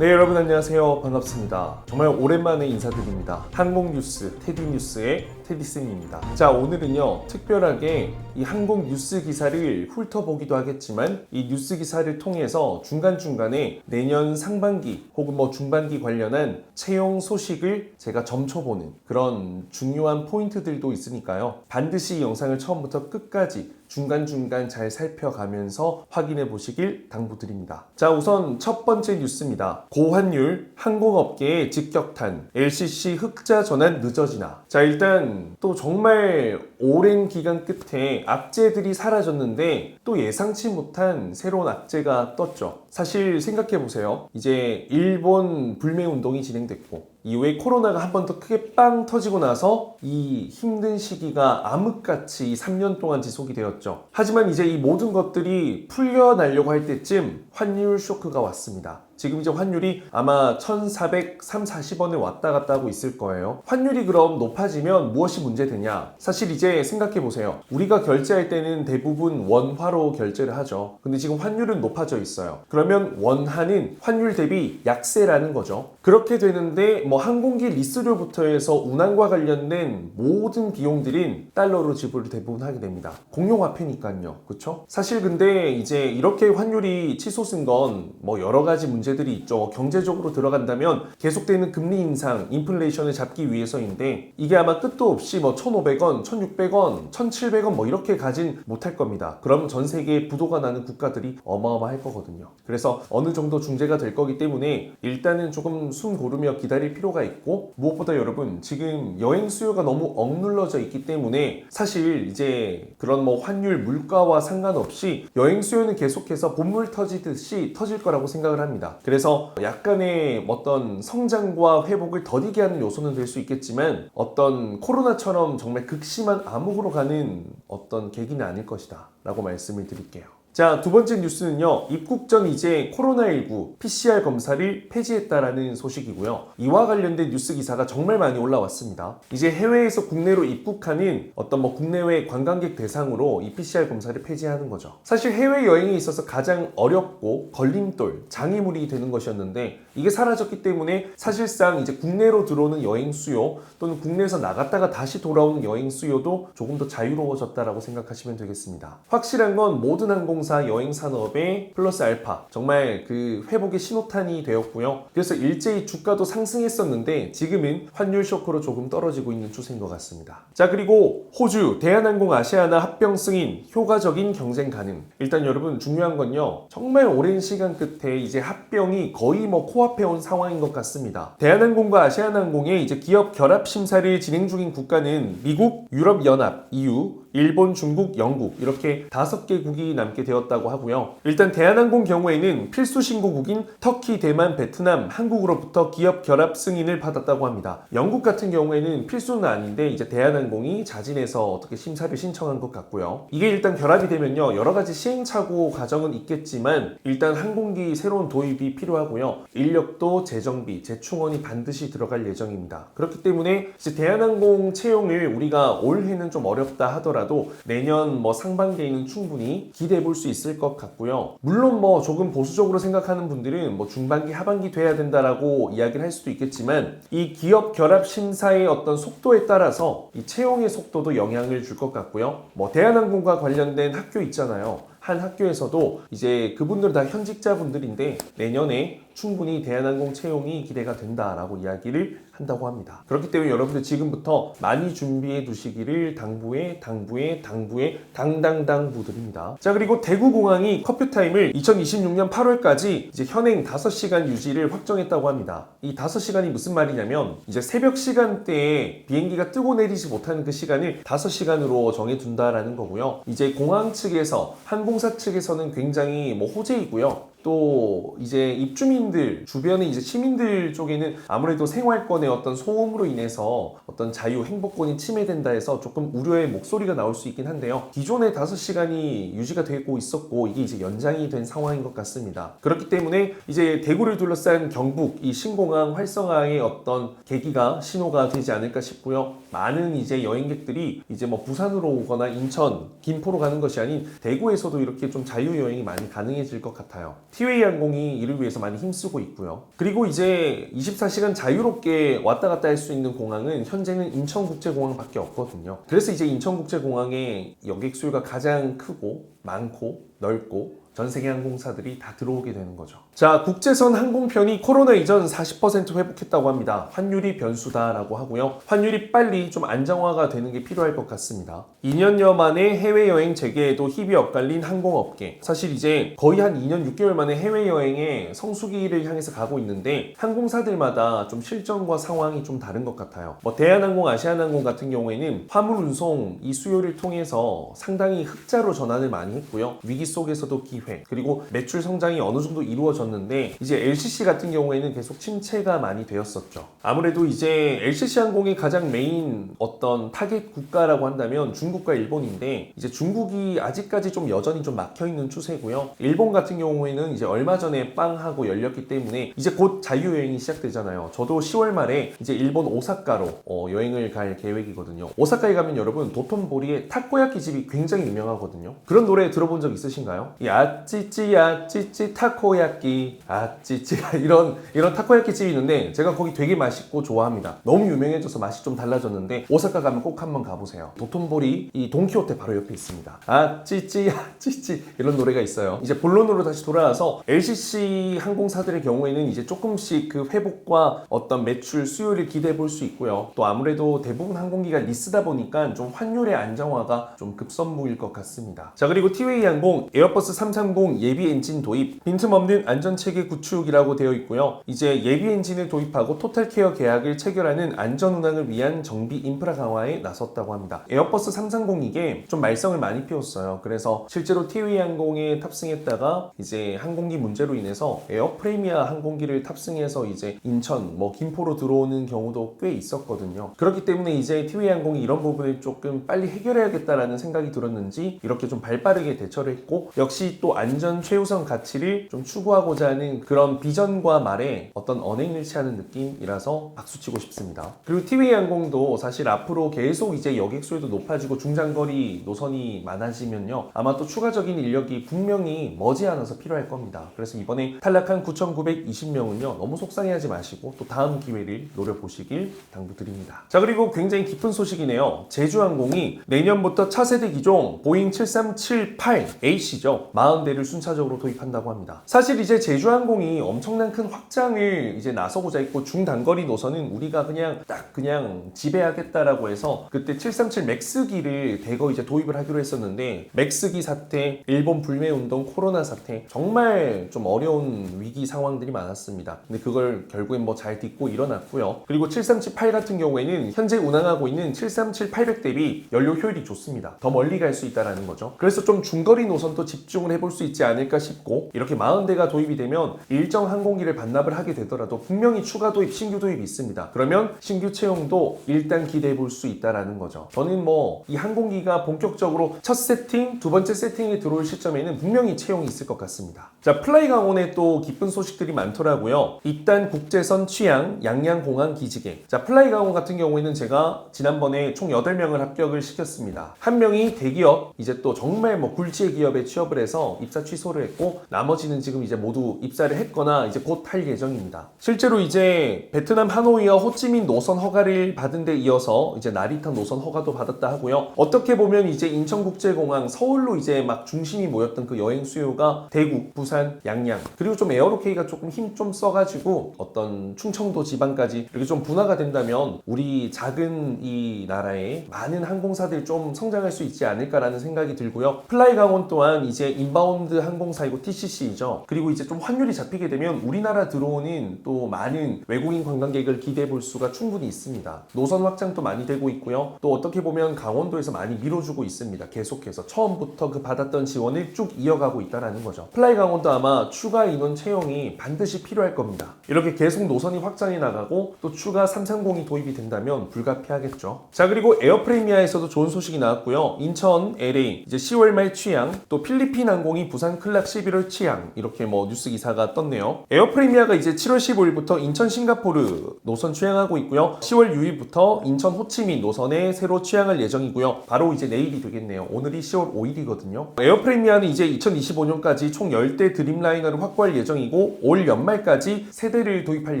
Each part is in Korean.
네 여러분 안녕하세요. 반갑습니다. 정말 오랜만에 인사드립니다. 항공뉴스 테디뉴스의 테디쌤입니다. 자 오늘은요 특별하게 이 항공 뉴스 기사를 훑어보기도 하겠지만 이 뉴스 기사를 통해서 중간중간에 내년 상반기 혹은 뭐 중반기 관련한 채용 소식을 제가 점쳐보는 그런 중요한 포인트들도 있으니까요. 반드시 이 영상을 처음부터 끝까지 중간중간 잘 살펴가면서 확인해 보시길 당부드립니다. 자, 우선 첫 번째 뉴스입니다. 고환율 항공업계의 직격탄 LCC 흑자 전환 늦어지나. 자, 일단 또 정말 오랜 기간 끝에 악재들이 사라졌는데 또 예상치 못한 새로운 악재가 떴죠. 사실 생각해 보세요. 이제 일본 불매 운동이 진행됐고 이후에 코로나가 한 번 더 크게 빵 터지고 나서 이 힘든 시기가 암흑같이 3년 동안 지속이 되었죠. 하지만 이제 이 모든 것들이 풀려나려고 할 때쯤 환율 쇼크가 왔습니다. 지금 이제 환율이 아마 1,430, 40원에 왔다 갔다 하고 있을 거예요. 환율이 그럼 높아지면 무엇이 문제되냐? 사실 이제 생각해 보세요. 우리가 결제할 때는 대부분 원화로 결제를 하죠. 근데 지금 환율은 높아져 있어요. 그러면 원화는 환율 대비 약세라는 거죠. 그렇게 되는데 뭐 항공기 리스료부터 해서 운항과 관련된 모든 비용들인 달러로 지불을 대부분 하게 됩니다. 공용화폐니까요. 그렇죠? 사실 근데 이제 이렇게 환율이 치솟은 건 뭐 여러 가지 문제 들이 있죠. 경제적으로 들어간다면 계속되는 금리 인상, 인플레이션을 잡기 위해서인데 이게 아마 끝도 없이 뭐 1,500원, 1,600원, 1,700원 뭐 이렇게 가진 못할 겁니다. 그럼 전 세계에 부도가 나는 국가들이 어마어마할 거거든요. 그래서 어느 정도 중재가 될 거기 때문에 일단은 조금 숨 고르며 기다릴 필요가 있고 무엇보다 여러분 지금 여행 수요가 너무 억눌러져 있기 때문에 사실 이제 그런 뭐 환율 물가와 상관없이 여행 수요는 계속해서 본물 터지듯이 터질 거라고 생각을 합니다. 그래서 약간의 어떤 성장과 회복을 더디게 하는 요소는 될 수 있겠지만 어떤 코로나처럼 정말 극심한 암흑으로 가는 어떤 계기는 아닐 것이다 라고 말씀을 드릴게요. 자, 두 번째 뉴스는요. 입국 전 이제 코로나19 PCR 검사를 폐지했다라는 소식이고요. 이와 관련된 뉴스 기사가 정말 많이 올라왔습니다. 이제 해외에서 국내로 입국하는 어떤 뭐 국내외 관광객 대상으로 이 PCR 검사를 폐지하는 거죠. 사실 해외 여행에 있어서 가장 어렵고 걸림돌, 장애물이 되는 것이었는데 이게 사라졌기 때문에 사실상 이제 국내로 들어오는 여행 수요 또는 국내에서 나갔다가 다시 돌아오는 여행 수요도 조금 더 자유로워졌다라고 생각하시면 되겠습니다. 확실한 건 모든 항공 사 여행 산업의 플러스 알파 정말 그 회복의 신호탄이 되었고요. 그래서 일제히 주가도 상승했었는데 지금은 환율 쇼크로 조금 떨어지고 있는 추세인 것 같습니다. 자 그리고 호주 대한항공 아시아나 합병 승인 효과적인 경쟁 가능. 일단 여러분 중요한 건요. 정말 오랜 시간 끝에 이제 합병이 거의 뭐 코앞에 온 상황인 것 같습니다. 대한항공과 아시아나항공의 이제 기업 결합 심사를 진행 중인 국가는 미국, 유럽연합, EU, 일본, 중국, 영국 이렇게 다섯 개국이 남게 되었다고 하고요. 일단 대한항공 경우에는 필수 신고국인 터키, 대만, 베트남, 한국으로부터 기업 결합 승인을 받았다고 합니다. 영국 같은 경우에는 필수는 아닌데 이제 대한항공이 자진해서 어떻게 심사를 신청한 것 같고요. 이게 일단 결합이 되면요 여러 가지 시행착오 과정은 있겠지만 일단 항공기 새로운 도입이 필요하고요. 인력도 재정비, 재충원이 반드시 들어갈 예정입니다. 그렇기 때문에 이제 대한항공 채용을 우리가 올해는 좀 어렵다 하더라도 하더라도 내년 뭐 상반기에는 충분히 기대해 볼 수 있을 것 같고요. 물론 뭐 조금 보수적으로 생각하는 분들은 뭐 중반기 하반기 돼야 된다라고 이야기를 할 수도 있겠지만 이 기업 결합 심사의 어떤 속도에 따라서 이 채용의 속도도 영향을 줄 것 같고요. 뭐 대한항공과 관련된 학교 있잖아요. 한 학교에서도 이제 그분들은 다 현직자분들인데 내년에 충분히 대한항공 채용이 기대가 된다라고 이야기를 한다고 합니다. 그렇기 때문에 여러분들 지금부터 많이 준비해 두시기를 당부에 당부에 당부에 당당당부드립니다. 자 그리고 대구공항이 커피 타임을 2026년 8월까지 이제 현행 5시간 유지를 확정했다고 합니다. 이 5시간이 무슨 말이냐면 이제 새벽 시간대에 비행기가 뜨고 내리지 못하는 그 시간을 5시간으로 정해 둔다라는 거고요. 이제 공항 측에서 항공사 측에서는 굉장히 뭐 호재이고요. 또 이제 입주민들 주변의 이제 시민들 쪽에는 아무래도 생활권의 어떤 소음으로 인해서 어떤 자유 행복권이 침해된다 해서 조금 우려의 목소리가 나올 수 있긴 한데요. 기존의 5시간이 유지가 되고 있었고 이게 이제 연장이 된 상황인 것 같습니다. 그렇기 때문에 이제 대구를 둘러싼 경북 이 신공항 활성화의 어떤 계기가 신호가 되지 않을까 싶고요. 많은 이제 여행객들이 이제 뭐 부산으로 오거나 인천, 김포로 가는 것이 아닌 대구에서도 이렇게 좀 자유 여행이 많이 가능해질 것 같아요. 티웨이 항공이 이를 위해서 많이 힘쓰고 있고요. 그리고 이제 24시간 자유롭게 왔다 갔다 할 수 있는 공항은 현재는 인천국제공항밖에 없거든요. 그래서 이제 인천국제공항의 여객 수요가 가장 크고 많고 넓고 전 세계 항공사들이 다 들어오게 되는 거죠. 자, 국제선 항공편이 코로나 이전 40% 회복했다고 합니다. 환율이 변수다라고 하고요. 환율이 빨리 좀 안정화가 되는 게 필요할 것 같습니다. 2년여 만에 해외여행 재개에도 힘이 엇갈린 항공업계. 사실 이제 거의 한 2년 6개월 만에 해외여행의 성수기를 향해서 가고 있는데 항공사들마다 좀 실정과 상황이 좀 다른 것 같아요. 뭐 대한항공, 아시아나항공 같은 경우에는 화물 운송 이 수요를 통해서 상당히 흑자로 전환을 많이 했고요. 위기 속에서도 기회 그리고 매출 성장이 어느 정도 이루어졌는데 이제 LCC 같은 경우에는 계속 침체가 많이 되었었죠. 아무래도 이제 LCC 항공이 가장 메인 어떤 타겟 국가라고 한다면 중국과 일본인데 이제 중국이 아직까지 좀 여전히 좀 막혀 있는 추세고요. 일본 같은 경우에는 이제 얼마 전에 빵하고 열렸기 때문에 이제 곧 자유 여행이 시작되잖아요. 저도 10월 말에 이제 일본 오사카로 어, 여행을 갈 계획이거든요. 오사카에 가면 여러분 도톤보리의 타코야키 집이 굉장히 유명하거든요. 그런 노래 들어본 적 있으신가요? 이 아 찌찌 아찌찌 타코야끼 아찌찌 이런 이런 타코야키 집이 있는데 제가 거기 되게 맛있고 좋아합니다. 너무 유명해져서 맛이 좀 달라졌는데 오사카 가면 꼭 한번 가보세요. 도톤보리 이 돈키호테 바로 옆에 있습니다. 아찌찌 아찌찌 이런 노래가 있어요. 이제 본론으로 다시 돌아와서 LCC 항공사들의 경우에는 이제 조금씩 그 회복과 어떤 매출 수요를 기대해 볼 수 있고요. 또 아무래도 대부분 항공기가 리스다 보니까 좀 환율의 안정화가 좀 급선무일 것 같습니다. 자 그리고 티웨이 항공 에어버스 330 예비 엔진 도입 빈틈없는 안전체계 구축이라고 되어 있고요. 이제 예비 엔진을 도입하고 토탈케어 계약을 체결하는 안전 운항을 위한 정비 인프라 강화에 나섰다고 합니다. 에어버스 330 이게 좀 말썽을 많이 피웠어요. 그래서 실제로 티웨이 항공에 탑승했다가 이제 항공기 문제로 인해서 에어프레미아 항공기를 탑승해서 이제 인천 뭐 김포로 들어오는 경우도 꽤 있었거든요. 그렇기 때문에 이제 티웨이 항공이 이런 부분을 조금 빨리 해결해야겠다라는 생각이 들었는지 이렇게 좀 발빠르게 대처를 했고 역시 또 안전 최우선 가치를 좀 추구하고자 하는 그런 비전과 말에 어떤 언행일치하는 느낌이라서 박수치고 싶습니다. 그리고 티웨이 항공도 사실 앞으로 계속 이제 여객 수요도 높아지고 중장거리 노선이 많아지면요 아마 또 추가적인 인력이 분명히 머지않아서 필요할 겁니다. 그래서 이번에 탈락한 9,920명은요 너무 속상해하지 마시고 또 다음 기회를 노려보시길 당부드립니다. 자 그리고 굉장히 깊은 소식이네요. 제주항공이 내년부터 차세대 기종 보잉 7378H죠 40대를 순차적으로 도입한다고 합니다. 사실 이제 제주항공이 엄청난 큰 확장을 이제 나서고자 했고 중단거리 노선은 우리가 그냥 딱 그냥 지배하겠다라고 해서 그때 737 맥스기를 대거 이제 도입을 하기로 했었는데 맥스기 사태, 일본 불매 운동, 코로나 사태 정말 좀 어려운 위기 상황들이 많았습니다. 근데 그걸 결국엔 뭐 잘 딛고 일어났고요. 그리고 7378 같은 경우에는 현재 운항하고 있는 737 800 대비 연료 효율이 좋습니다. 더 멀리 갈 수 있다라는 거죠. 그래서 좀 중거리 노선도 집중을 해볼 수 있지 않을까 싶고 이렇게 40대가 도입이 되면 일정 항공기를 반납을 하게 되더라도 분명히 추가 도입, 신규 도입이 있습니다. 그러면 신규 채용도 일단 기대해 볼 수 있다라는 거죠. 저는 뭐 이 항공기가 본격적으로 첫 세팅, 두 번째 세팅에 들어올 시점에는 분명히 채용이 있을 것 같습니다. 자, 플라이 강원에 또 기쁜 소식들이 많더라고요. 일단 국제선 취향, 양양공항 기지개. 자, 플라이 강원 같은 경우에는 제가 지난번에 총 8명을 합격을 시켰습니다. 한 명이 대기업, 이제 또 정말 뭐 굴지의 기업에 취업을 해서 입사 취소를 했고, 나머지는 지금 이제 모두 입사를 했거나 이제 곧 할 예정입니다. 실제로 이제 베트남 하노이와 호찌민 노선 허가를 받은 데 이어서 이제 나리타 노선 허가도 받았다 하고요. 어떻게 보면 이제 인천국제공항 서울로 이제 막 중심이 모였던 그 여행 수요가 대구, 부산, 양양 그리고 좀 에어로케이가 조금 힘 좀 써가지고 어떤 충청도 지방까지 이렇게 좀 분화가 된다면 우리 작은 이 나라에 많은 항공사들이 좀 성장할 수 있지 않을까라는 생각이 들고요. 플라이 강원 또한 이제 인바운 드 항공사이고 TCC이죠. 그리고 이제 좀 환율이 잡히게 되면 우리나라 들어오는 또 많은 외국인 관광객을 기대해 볼 수가 충분히 있습니다. 노선 확장도 많이 되고 있고요. 또 어떻게 보면 강원도에서 많이 밀어주고 있습니다. 계속해서 처음부터 그 받았던 지원을 쭉 이어가고 있다라는 거죠. 플라이 강원도 아마 추가 인원 채용이 반드시 필요할 겁니다. 이렇게 계속 노선이 확장해 나가고 또 추가 330이 도입이 된다면 불가피하겠죠. 자 그리고 에어프레미아에서도 좋은 소식이 나왔고요. 인천, LA 이제 10월 말 취양 또 필리핀 항공이 티웨이항공이 부산 클락 11월 취향 이렇게 뭐 뉴스 기사가 떴네요. 에어 프리미아가 이제 7월 15일부터 인천 싱가포르 노선 취항하고 있고요. 10월 6일부터 인천 호치민 노선에 새로 취항할 예정이고요. 바로 이제 내일이 되겠네요. 오늘이 10월 5일이거든요. 에어 프리미아는 이제 2025년까지 총 10대 드림라이너를 확보할 예정이고 올 연말까지 세대를 도입할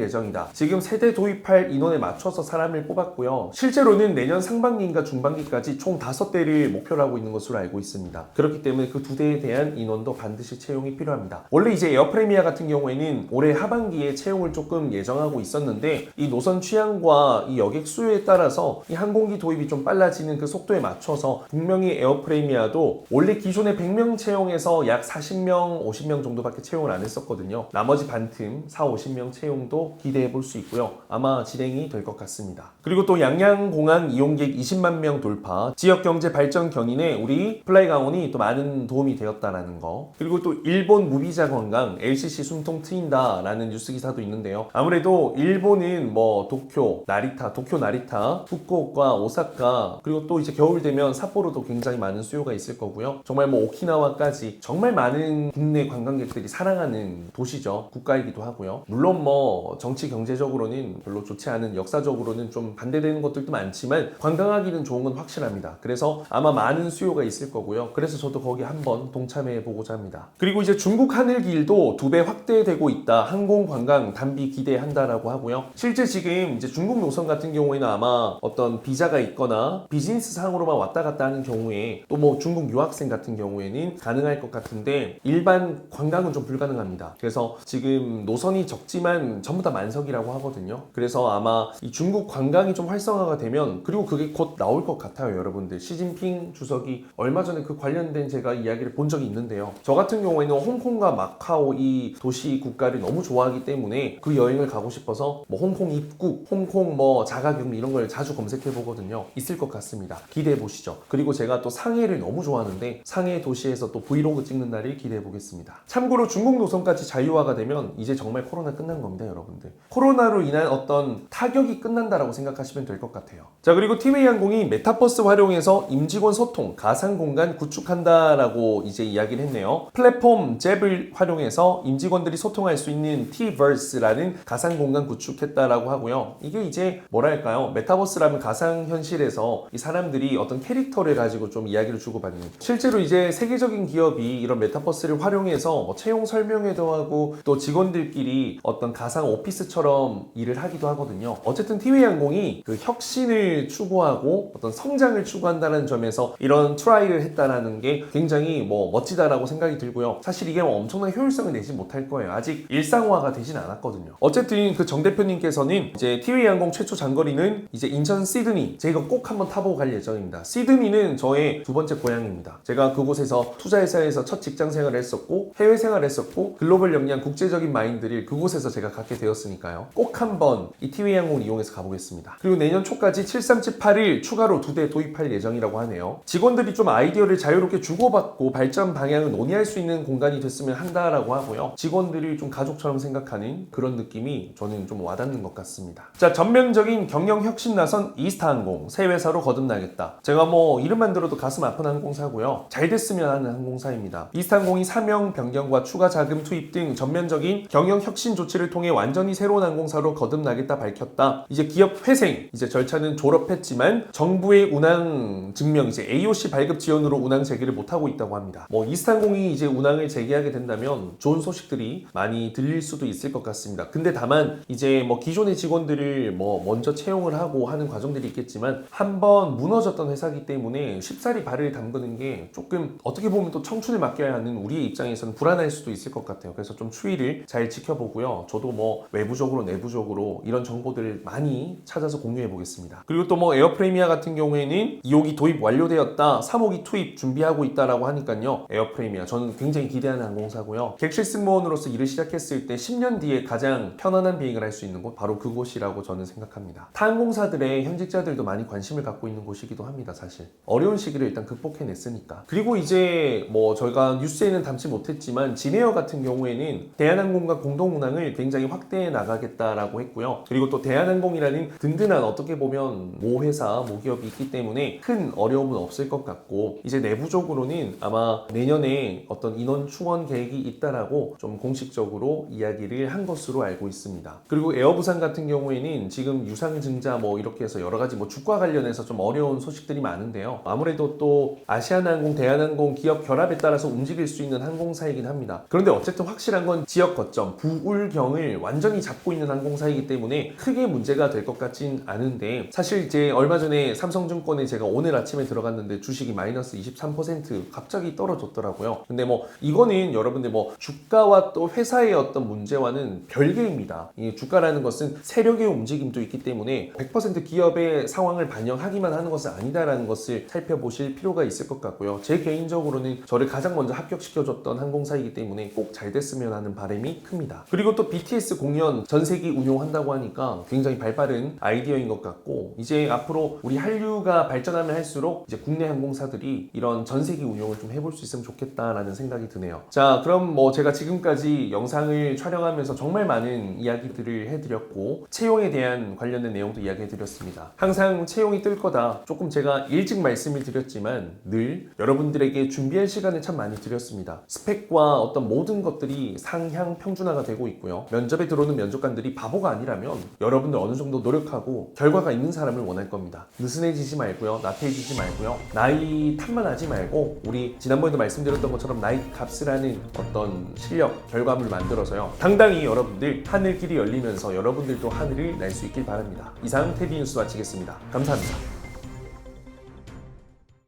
예정이다. 지금 세대 도입할 인원에 맞춰서 사람을 뽑았고요. 실제로는 내년 상반기인가 중반기까지 총 5대를 목표로 하고 있는 것으로 알고 있습니다. 그렇기 때문에 그 두 대에 대한 인원도 반드시 채용이 필요합니다. 원래 이제 에어프리미아 같은 경우에는 올해 하반기에 채용을 조금 예정하고 있었는데 이 노선 취향과 이 여객 수요에 따라서 이 항공기 도입이 좀 빨라지는 그 속도에 맞춰서 분명히 에어프리미아도 원래 기존의 100명 채용에서 약 40명, 50명 정도밖에 채용을 안 했었거든요. 나머지 반틈 4, 50명 채용도 기대해 볼 수 있고요. 아마 진행이 될 것 같습니다. 그리고 또 양양공항 이용객 20만 명 돌파, 지역 경제 발전 견인에 우리 플라이 강원이 또 많은 도움이 되었다라는 거. 그리고 또 일본 무비자 관광 LCC 숨통 트인다라는 뉴스 기사도 있는데요. 아무래도 일본은 뭐 도쿄, 나리타, 도쿄 나리타, 후쿠오카, 오사카 그리고 또 이제 겨울 되면 삿포로도 굉장히 많은 수요가 있을 거고요. 정말 뭐 오키나와까지 정말 많은 국내 관광객들이 사랑하는 도시죠. 국가이기도 하고요. 물론 뭐 정치 경제적으로는 별로 좋지 않은 역사적으로는 좀 반대되는 것들도 많지만 관광하기는 좋은 건 확실합니다. 그래서 아마 많은 수요가 있을 거고요. 그래서 저도 거기 한번 동참해 보고자 합니다. 그리고 이제 중국 하늘길도 두 배 확대되고 있다. 항공 관광 단비 기대한다라고 하고요. 실제 지금 이제 중국 노선 같은 경우에는 아마 어떤 비자가 있거나 비즈니스 상으로만 왔다 갔다 하는 경우에 또 뭐 중국 유학생 같은 경우에는 가능할 것 같은데 일반 관광은 좀 불가능합니다. 그래서 지금 노선이 적지만 전부 다 만석이라고 하거든요. 그래서 아마 이 중국 관광 이 좀 활성화가 되면 그리고 그게 곧 나올 것 같아요, 여러분들. 시진핑 주석이 얼마 전에 그 관련된 제가 이야기를 본 적이 있는데요. 저 같은 경우에는 홍콩과 마카오 이 도시 국가를 너무 좋아하기 때문에 그 여행을 가고 싶어서 뭐 홍콩 입국, 홍콩 뭐 자가격리 이런 걸 자주 검색해 보거든요. 있을 것 같습니다. 기대해 보시죠. 그리고 제가 또 상해를 너무 좋아하는데 상해 도시에서 또 브이로그 찍는 날을 기대해 보겠습니다. 참고로 중국 노선까지 자유화가 되면 이제 정말 코로나 끝난 겁니다, 여러분들. 코로나로 인한 어떤 타격이 끝난다라고 생각 하시면 될 것 같아요. 자, 그리고 티웨이 항공이 메타버스 활용해서 임직원 소통, 가상 공간 구축한다라고 이제 이야기를 했네요. 플랫폼 잽을 활용해서 임직원들이 소통할 수 있는 Tverse라는 가상 공간 구축했다라고 하고요. 이게 이제 뭐랄까요? 메타버스라면 가상 현실에서 이 사람들이 어떤 캐릭터를 가지고 좀 이야기를 주고받는 실제로 이제 세계적인 기업이 이런 메타버스를 활용해서 뭐 채용 설명회도 하고 또 직원들끼리 어떤 가상 오피스처럼 일을 하기도 하거든요. 어쨌든 티웨이 항공이 그 혁신을 추구하고 어떤 성장을 추구한다는 점에서 이런 트라이를 했다라는 게 굉장히 뭐 멋지다라고 생각이 들고요. 사실 이게 뭐 엄청난 효율성을 내지 못할 거예요. 아직 일상화가 되진 않았거든요. 어쨌든 그 정 대표님께서는 이제 티웨이 항공 최초 장거리는 이제 인천 시드니 제가 꼭 한번 타보고 갈 예정입니다. 시드니는 저의 두 번째 고향입니다. 제가 그곳에서 투자회사에서 첫 직장 생활을 했었고 해외 생활을 했었고 글로벌 역량 국제적인 마인드를 그곳에서 제가 갖게 되었으니까요. 꼭 한번 이 티웨이 항공을 이용해서 가보겠습니다. 그리고 내년 초까지 737을 추가로 두 대 도입할 예정이라고 하네요. 직원들이 좀 아이디어를 자유롭게 주고받고 발전 방향을 논의할 수 있는 공간이 됐으면 한다라고 하고요. 직원들이 좀 가족처럼 생각하는 그런 느낌이 저는 좀 와닿는 것 같습니다. 자, 전면적인 경영 혁신 나선 이스타항공 새 회사로 거듭나겠다. 제가 뭐 이름만 들어도 가슴 아픈 항공사고요. 잘 됐으면 하는 항공사입니다. 이스타항공이 사명 변경과 추가 자금 투입 등 전면적인 경영 혁신 조치를 통해 완전히 새로운 항공사로 거듭나겠다 밝혔다. 이제 기업 회생 이제 절차는 졸업했지만 정부의 운항 증명 이제 AOC 발급 지원으로 운항 재개를 못 하고 있다고 합니다. 뭐 이스타항공이 이제 운항을 재개하게 된다면 좋은 소식들이 많이 들릴 수도 있을 것 같습니다. 근데 다만 이제 뭐 기존의 직원들을 뭐 먼저 채용을 하고 하는 과정들이 있겠지만 한번 무너졌던 회사기 때문에 쉽사리 발을 담그는 게 조금 어떻게 보면 또 청춘을 맡겨야 하는 우리의 입장에서는 불안할 수도 있을 것 같아요. 그래서 좀 추이를 잘 지켜보고요. 저도 뭐 외부적으로 내부적으로 이런 정보들을 많이 찾아서 공유해 보겠습니다. 그리고 또 뭐 에어프레미아 같은 경우에는 2호기 도입 완료되었다. 3호기 투입 준비하고 있다라고 하니까요. 에어프레미아 저는 굉장히 기대하는 항공사고요. 객실 승무원으로서 일을 시작했을 때 10년 뒤에 가장 편안한 비행을 할 수 있는 곳 바로 그곳이라고 저는 생각합니다. 타 항공사들의 현직자들도 많이 관심을 갖고 있는 곳이기도 합니다. 사실 어려운 시기를 일단 극복해냈으니까. 그리고 이제 뭐 저희가 뉴스에는 담지 못했지만 진에어 같은 경우에는 대한항공과 공동 운항을 굉장히 확대해 나가겠다라고 했고요. 그리고 또 대한항공이라는 든든 든든한 어떻게 보면 모 회사, 모 기업이 있기 때문에 큰 어려움은 없을 것 같고 이제 내부적으로는 아마 내년에 어떤 인원 충원 계획이 있다라고 좀 공식적으로 이야기를 한 것으로 알고 있습니다. 그리고 에어부산 같은 경우에는 지금 유상증자 뭐 이렇게 해서 여러 가지 뭐 주가 관련해서 좀 어려운 소식들이 많은데요. 아무래도 또 아시아나항공, 대한항공 기업 결합에 따라서 움직일 수 있는 항공사이긴 합니다. 그런데 어쨌든 확실한 건 지역 거점 부울경을 완전히 잡고 있는 항공사이기 때문에 크게 문제가 될 것 같진 않은데 사실 이제 얼마 전에 삼성증권에 제가 오늘 아침에 들어갔는데 주식이 마이너스 23% 갑자기 떨어졌더라고요. 근데 뭐 이거는 여러분들 뭐 주가와 또 회사의 어떤 문제와는 별개입니다. 이 주가라는 것은 세력의 움직임도 있기 때문에 100% 기업의 상황을 반영하기만 하는 것은 아니다라는 것을 살펴보실 필요가 있을 것 같고요. 제 개인적으로는 저를 가장 먼저 합격시켜줬던 항공사이기 때문에 꼭 잘 됐으면 하는 바람이 큽니다. 그리고 또 BTS 공연 전세기 운용한다고 하니까 굉장히 발빠른 아이디어인 것 같고 이제 앞으로 우리 한류가 발전하면 할수록 이제 국내 항공사들이 이런 전세기 운용을 좀 해볼 수 있으면 좋겠다라는 생각이 드네요. 자, 그럼 뭐 제가 지금까지 영상을 촬영하면서 정말 많은 이야기들을 해드렸고 채용에 대한 관련된 내용도 이야기해드렸습니다. 항상 채용이 뜰 거다. 조금 제가 일찍 말씀을 드렸지만 늘 여러분들에게 준비할 시간을 참 많이 드렸습니다. 스펙과 어떤 모든 것들이 상향 평준화가 되고 있고요. 면접에 들어오는 면접관들이 바보가 아니라면 여러분들 어느 정도 노력하고 결과가 있는 사람을 원할 겁니다. 느슨해지지 말고요. 나태해지지 말고요. 나이 탓만 하지 말고 우리 지난번에도 말씀드렸던 것처럼 나이 값을 하는 어떤 실력, 결과물을 만들어서요. 당당히 여러분들 하늘길이 열리면서 여러분들도 하늘을 날 수 있길 바랍니다. 이상 테디 뉴스 마치겠습니다. 감사합니다.